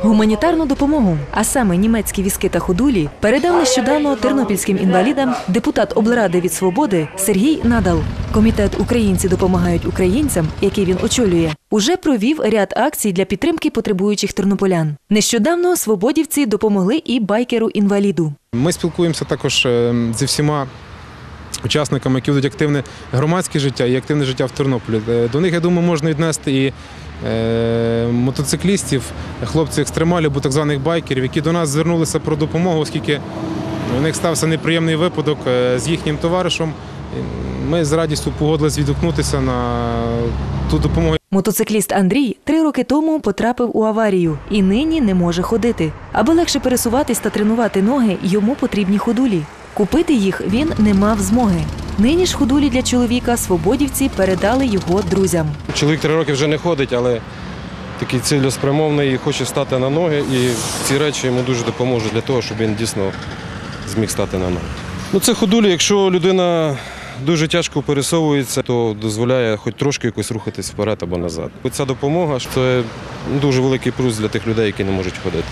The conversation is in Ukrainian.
Гуманітарну допомогу, а саме німецькі візки та ходулі, передав нещодавно тернопільським інвалідам депутат облради від свободи Сергій Надал. Комітет Українці допомагають українцям, який він очолює, уже провів ряд акцій для підтримки потребуючих тернополян. Нещодавно свободівці допомогли і байкеру інваліду. Ми спілкуємося також е, зі всіма учасниками, які ведуть активне громадське життя і активне життя в Тернополі. Е, До них, я думаю, можна віднести і е, мотоциклістів, хлопців екстремалів або так званих байкерів, які до нас звернулися про допомогу, оскільки у них стався неприємний випадок е, з їхнім товаришем. Ми з радістю погодились відгукнутися на ту допомогу, Мотоцикліст Андрій три роки тому потрапив у аварію і нині не може ходити. Аби легше пересуватись та тренувати ноги, йому потрібні ходулі. Купити їх він не мав змоги. Нині ж ходулі для чоловіка свободівці передали його друзям. Чоловік три роки вже не ходить, але такий цілеспрямований хоче стати на ноги. І ці речі йому дуже допоможуть для того, щоб він дійсно зміг стати на ноги. Ну, це ходулі, якщо людина дуже тяжко пересовується, то дозволяє хоч трошки якось рухатись вперед або назад. Ця допомога це дуже великий плюс для тих людей, які не можуть ходити.